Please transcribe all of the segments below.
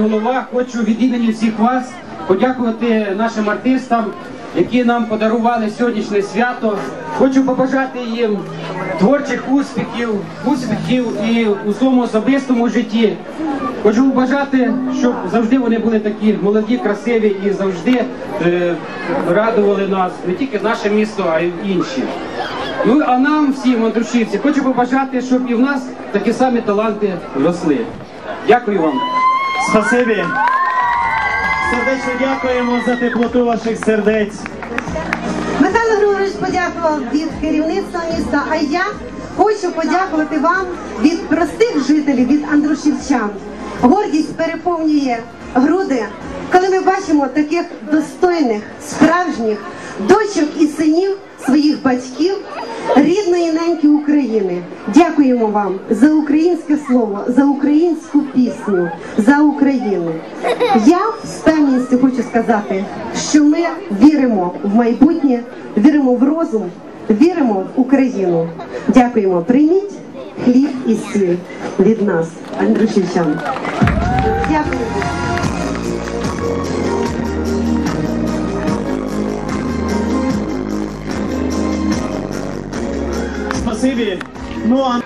Голова, хочу від імені всіх вас подякувати нашим артистам, які нам подарували сьогоднішнє свято. Хочу побажати їм творчих успіхів, успіхів і у своєму особистому житті. Хочу побажати, щоб завжди вони були такі молоді, красиві і завжди е, радували нас, не тільки наше місто, а й інші. Ну а нам всім, андрушівці, хочу побажати, щоб і в нас такі самі таланти росли. Дякую вам. Спасибі. Сердечно дякуємо за теплоту ваших сердець. Михайло Григорович подякував від керівництва міста, а я хочу подякувати вам від простих жителів, від андрушівчан. Гордість переповнює груди, коли ми бачимо таких достойних, справжніх дочок і синів своїх батьків, рідної неньки України. Дякуємо вам за українське слово, за українську пісню, за Україну. Я з певністю хочу сказати, що ми віримо в майбутнє, віримо в розум, віримо в Україну. Дякуємо. Прийміть хліб і сіль від нас, Андрушівчан. Сибири. Ну а...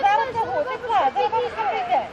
Зараз кого? Тепла, де вам прийде?